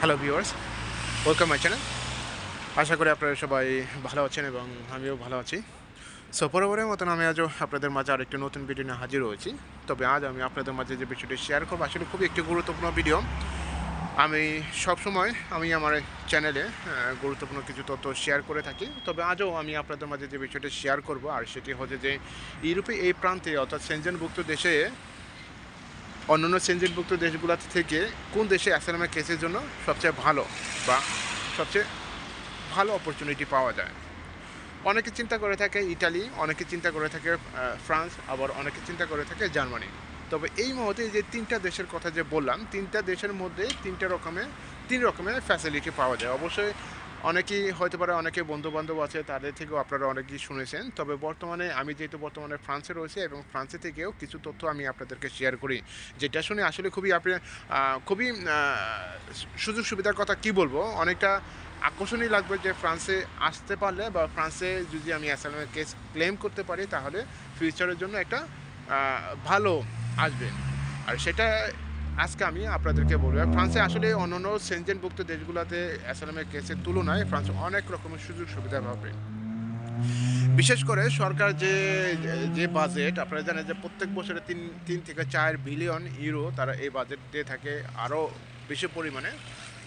Hello viewers welcome my channel আশা করি আপনারা সবাই ভালো আছেন এবং আমিও ভালো আছি। সো পরবরের মতন আমি আজও আপনাদের মাঝে আরেকটি নতুন ভিডিও নিয়ে হাজির হয়েছি। তবে আজ আমি আপনাদের মাঝে যে বিষয়টি শেয়ার করব, আসলে খুবই একটি গুরুত্বপূর্ণ ভিডিও আমি সবসময় আমি আমার চ্যানেলে গুরুত্বপূর্ণ কিছু তথ্য শেয়ার করে থাকি। তবে আজও আমি আপনাদের মাঝে যে বিষয়টি শেয়ার করব, আর সেটি হচ্ছে যে, ইউরোপে এই প্রান্তে, অর্থাৎ সেনজেনভুক্ত দেশে অন্যান্য সেনজেনভুক্ত দেশগুলো থেকে কোন দেশে অ্যাসালামের কেসের জন্য সবচেয়ে ভালো বা সবচেয়ে ভালো অপরচুনিটি পাওয়া যায়? অনেকে চিন্তা করে থাকে ইটালি, অনেকে চিন্তা করে থাকে ফ্রান্স, আবার অনেকে চিন্তা করে থাকে জার্মানি। তবে এই মুহূর্তে যে তিনটা দেশের কথা যে বললাম, তিনটা দেশের মধ্যে তিনটা রকমের, তিন রকমের ফ্যাসিলিটি পাওয়া যায়। অবশ্যই অনেকেই হয়তো পারে, অনেকে বন্ধু বান্ধব আছে, তাদের থেকেও আপনারা অনেকেই শুনেছেন। তবে বর্তমানে আমি যেহেতু বর্তমানে ফ্রান্সে রয়েছে এবং ফ্রান্সে থেকেও কিছু তথ্য আমি আপনাদেরকে শেয়ার করি। যেটা শুনে আসলে খুবই আপনি খুবই সুযোগ সুবিধার কথা কি বলব? অনেকটা আকর্ষণীয় লাগবে যে ফ্রান্সে আসতে পারলে বা ফ্রান্সে যদি আমি অ্যাসালামের কেস ক্লেম করতে পারি, তাহলে ফিউচারের জন্য একটা ভালো আসবে। আর সেটা আজকে আমি আপনাদেরকে বলব ফ্রান্সে আসলে অন্যান্য সেনজেনভুক্ত দেশগুলোতে অ্যাসালামের কেসের তুলনায় ফ্রান্সে অনেক রকমের সুযোগ সুবিধা পাবে। বিশেষ করে সরকার যে যে বাজেট আপনারা জানেন যে প্রত্যেক বছরে তিন তিন থেকে চার বিলিয়ন ইউরো তারা এই বাজেট দিয়ে থাকে আরও বেশি পরিমাণে।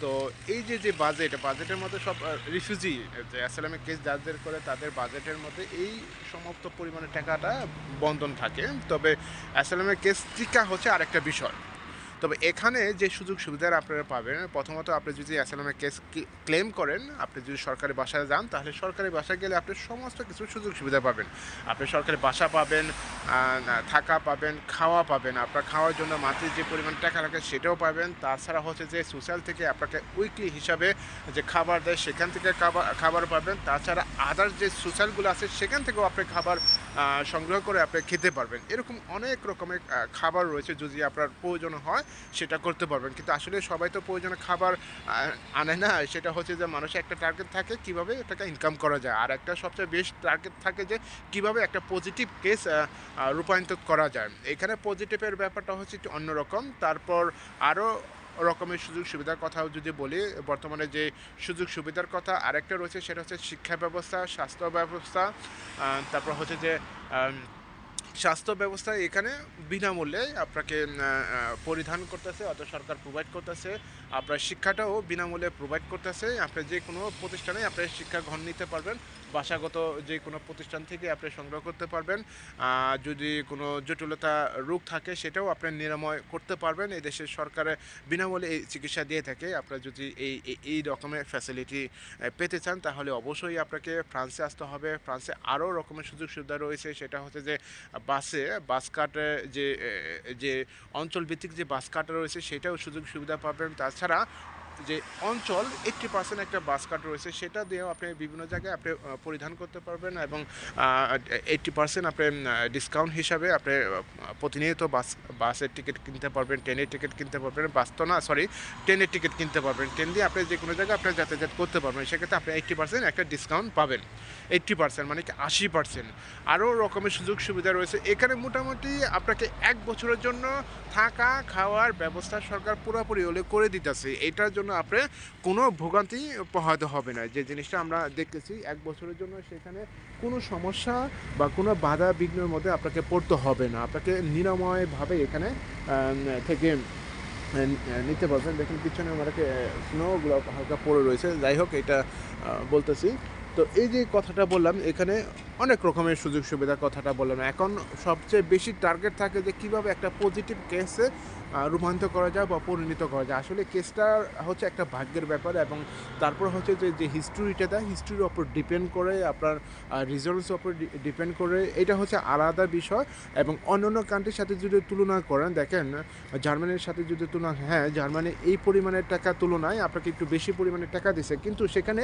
তো এই যে যে বাজেট বাজেটের মধ্যে সব রিফিউজি যে অ্যাসালামিক কেস যাদের করে তাদের বাজেটের মধ্যে এই সমস্ত পরিমাণে টাকাটা বন্ধন থাকে। তবে অ্যাসালামের কেস টিকা হচ্ছে আরেকটা বিষয়। তবে এখানে যে সুযোগ সুবিধা আপনারা পাবেন, প্রথমত আপনি যদি অ্যাসালামের কেস ক্লেম করেন, আপনি যদি সরকারি বাসায় যান, তাহলে সরকারি বাসায় গেলে আপনি সমস্ত কিছু সুযোগ সুবিধা পাবেন। আপনি সরকারি বাসা পাবেন থাকা পাবেন, খাওয়া পাবেন। আপনার খাওয়ার জন্য মাত্র যে পরিমাণ টাকা লাগে সেটাও পাবেন। তাছাড়া হচ্ছে যে সোশ্যাল থেকে আপনাকে উইকলি হিসাবে যে খাবার দেয়, সেখান থেকে খাবার খাবার পাবেন। তাছাড়া আদার্স যে সোশ্যালগুলো আছে, সেখান থেকেও আপনি খাবার সংগ্রহ করে আপনি খেতে পারবেন। এরকম অনেক রকমের খাবার রয়েছে যদি আপনার প্রয়োজন হয়, সেটা করতে পারবেন। কিন্তু আসলে সবাই তো প্রয়োজনে খাবার আনে না। সেটা হচ্ছে যে মানুষের একটা টার্গেট থাকে কীভাবে এটাকে ইনকাম করা যায়। আর একটা সবচেয়ে বেস্ট টার্গেট থাকে যে কীভাবে একটা পজিটিভ কেস রূপান্তর করা যায়। এখানে পজিটিভের ব্যাপারটা হচ্ছে একটু অন্যরকম। তারপর আরও রকমের সুযোগ সুবিধার কথাও যদি বলি, বর্তমানে যে সুযোগ সুবিধার কথা আরেকটা রয়েছে সেটা হচ্ছে শিক্ষা ব্যবস্থা, স্বাস্থ্য ব্যবস্থা তারপর হচ্ছে যে স্বাস্থ্য ব্যবস্থা এখানে বিনামূল্যে আপনাকে পরিধান করতেছে, অর্থাৎ সরকার প্রোভাইড করতেছে। আপনার শিক্ষাটাও বিনামূল্যে প্রোভাইড করতেছে। আপনি যে কোনো প্রতিষ্ঠানে আপনি শিক্ষা গ্রহণ নিতে পারবেন। বাসাগত যে কোনো প্রতিষ্ঠান থেকে আপনি সংগ্রহ করতে পারবেন। যদি কোনো জটিলতা রোগ থাকে সেটাও আপনি নিরাময় করতে পারবেন। এই দেশের সরকারে বিনামূল্যে এই চিকিৎসা দিয়ে থাকে। আপনারা যদি এই, এই- এই রকমের ফ্যাসিলিটি পেতে চান তাহলে অবশ্যই আপনাকে ফ্রান্সে আসতে হবে। ফ্রান্সে আরও রকমের সুযোগ সুবিধা রয়েছে। সেটা হচ্ছে যে বাসে, বাস কাটে যে যে অঞ্চলভিত্তিক যে বাস কাট রয়েছে সেটাও সুযোগ সুবিধা পাবেন। তাছাড়া যে অঞ্চল এইট্টি পার্সেন্ট একটা বাস কাট রয়েছে, সেটা দিয়েও আপনি বিভিন্ন জায়গায় আপনি পরিধান করতে পারবেন এবং এইট্টি পার্সেন্ট আপনি ডিসকাউন্ট হিসাবে আপনি প্রতিনিয়ত বাস, বাসের টিকিট কিনতে পারবেন ট্রেনের টিকিট কিনতে পারবেন, বাস তো না সরি ট্রেনের টিকিট কিনতে পারবেন। ট্রেন দিয়ে আপনি যে কোনো জায়গায় আপনি যাতায়াত করতে পারবেন, সেক্ষেত্রে আপনি এইট্টি পার্সেন্ট একটা ডিসকাউন্ট পাবেন। এইট্টি পার্সেন্ট মানে কি আশি পার্সেন্ট আরও রকমের সুযোগ সুবিধা রয়েছে। এখানে মোটামুটি আপনাকে এক বছরের জন্য থাকা, খাওয়ার ব্যবস্থা সরকার পুরোপুরি হলে করে দিতেছে। এটার জন্য আপনি কোনো ভোগান্তি পোহাতে হবে না। যে জিনিসটা আমরা দেখতেছি, এক বছরের জন্য সেখানে কোনো সমস্যা বা কোনো বাধা বিঘ্নের মধ্যে আপনাকে পড়তে হবে না। আপনাকে নিরাময়ভাবে এখানে থেকে নিতে পারবেন। দেখুন, পিছনে আমাকে স্নোগুলো হালকা পড়ে রয়েছে। যাই হোক, এটা বলতেছি। তো এই যে কথাটা বললাম, এখানে অনেক রকমের সুযোগ সুবিধার কথাটা বললাম এখন সবচেয়ে বেশি টার্গেট থাকে যে কীভাবে একটা পজিটিভ কেসে রূপান্তর করা যায় বা পরিণত করা যায়। আসলে কেসটা হচ্ছে একটা ভাগ্যের ব্যাপার এবং তারপর হচ্ছে যে যে হিস্ট্রিটা দেয় হিস্ট্রির ওপর ডিপেন্ড করে, আপনার রিজাল্টসের ওপর ডিপেন্ড করে, এটা হচ্ছে আলাদা বিষয়। এবং অন্যান্য কান্ট্রির সাথে যদি তুলনা করেন, দেখেন, জার্মানির সাথে যদি তুলনা হ্যাঁ জার্মানি এই পরিমাণের টাকা তুলনায় আপনাকে একটু বেশি পরিমাণে টাকা দিছে। কিন্তু সেখানে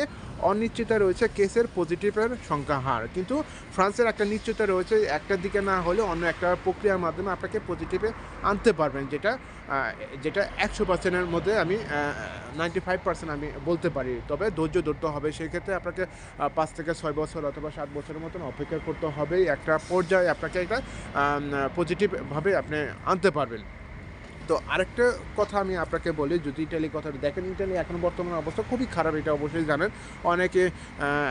অনিশ্চিতা রয়েছে কেসের পজিটিভের সংখ্যা হার। কিন্তু ফ্রান্সের একটা নিশ্চয়তা রয়েছে, একটা দিকে না হলে অন্য একটা প্রক্রিয়ার মাধ্যমে আপনাকে পজিটিভে আনতে পারবেন, যেটা যেটা একশো পার্সেন্টের মধ্যে আমি নাইনটি ফাইভ পার্সেন্ট আমি বলতে পারি। তবে ধৈর্য ধরতে হবে, সেক্ষেত্রে আপনাকে পাঁচ থেকে ছয় বছর অথবা সাত বছরের মতন অপেক্ষা করতে হবে। একটা পর্যায়ে আপনাকে একটা পজিটিভভাবে আপনি আনতে পারবেন। তো আরেকটা কথা আমি আপনাকে বলি, যদি ইটালি কথাটা দেখেন, ইটালি এখন বর্তমানে অবস্থা খুবই খারাপ, এটা অবশ্যই জানেন। অনেকে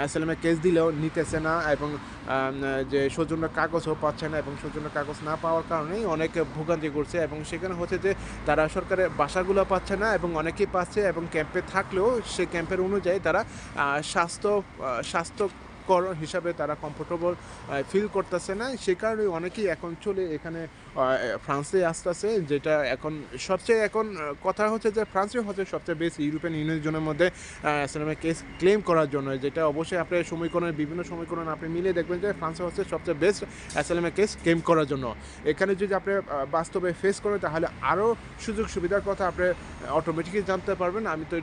এসএলএমে কেস দিলেও নিতেছে না এবং যে সৌজন্য কাগজও পাচ্ছে না এবং সৌজন্য কাগজ না পাওয়ার কারণেই অনেক ভোগান্তি করছে এবং সেখানে হচ্ছে যে তারা সরকারের বাসাগুলো পাচ্ছে না এবং অনেকেই পাচ্ছে এবং ক্যাম্পে থাকলেও সে ক্যাম্পের অনুযায়ী তারা স্বাস্থ্য স্বাস্থ্য স্বাস্থ্যকর হিসাবে তারা কমফোর্টেবল ফিল করতেছে না। সে কারণে অনেকেই এখন চলে এখানে ফ্রান্সে আসতেছে, যেটা এখন সবচেয়ে এখন কথা হচ্ছে যে ফ্রান্সে হচ্ছে সবচেয়ে বেশি ইউরোপিয়ান ইউনিয়নের মধ্যে অ্যাসাইলামের কেস ক্লেম করার জন্য, যেটা অবশ্যই আপনি সমীকরণের বিভিন্ন সমীকরণ আপনি মিলিয়ে দেখবেন যে ফ্রান্সে হচ্ছে সবচেয়ে বেস্ট অ্যাসাইলামের কেস ক্লেম করার জন্য। এখানে যদি আপনি বাস্তবে ফেস করেন, তাহলে আরও সুযোগ সুবিধার কথা আপনি অটোমেটিকলি জানতে পারবেন। আমি তো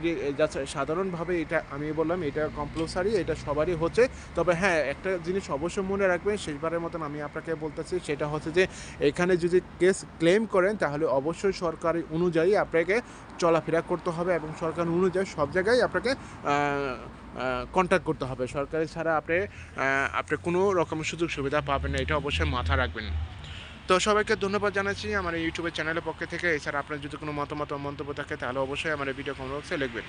সাধারণভাবে এটা আমি বললাম, এটা কম্পালসারি এটা সবারই হচ্ছে। তবে হ্যাঁ একটা জিনিস অবশ্যই মনে রাখবেন, শেষবারের মতন আমি আপনাকে বলতেছি, সেটা হচ্ছে যে, এখানে যদি কেস ক্লেম করেন, তাহলে অবশ্যই সরকারি অনুযায়ী আপনাকে চলাফেরা করতে হবে এবং সরকার অনুযায়ী সব জায়গায় আপনাকে কন্ট্যাক্ট করতে হবে। সরকারি ছাড়া আপনি আপনি কোনো রকম সুযোগ সুবিধা পাবেন না, এটা অবশ্যই মাথা রাখবেন। তো সবাইকে ধন্যবাদ জানাচ্ছি আমার ইউটিউবের চ্যানেলের পক্ষ থেকে। এছাড়া আপনার যদি কোনো মতামত মন্তব্য থাকে, তাহলে অবশ্যই আমার ভিডিও কমেন্ট বক্সে লিখবেন।